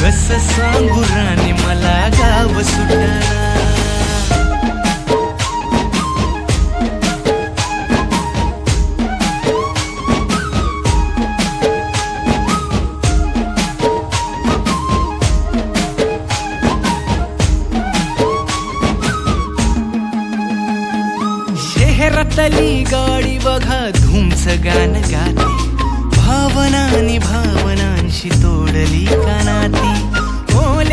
कस सांगू राणी मला गाव सुटणार. शहरातली गाडी बघा धुमच गाणं गाते.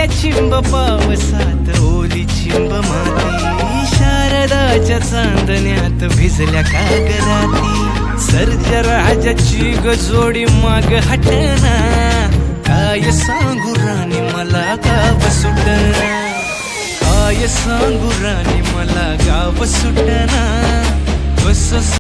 चिंब पावसात ओली चिंब माती. शारदाच्या चांदण्यात भिजल्या कागदाती. सर्ज राजाची गजोडी माग हटना. काय सांगू राणी मला गाव सुटना. काय सांगू राणी मला गाव सुटना. बस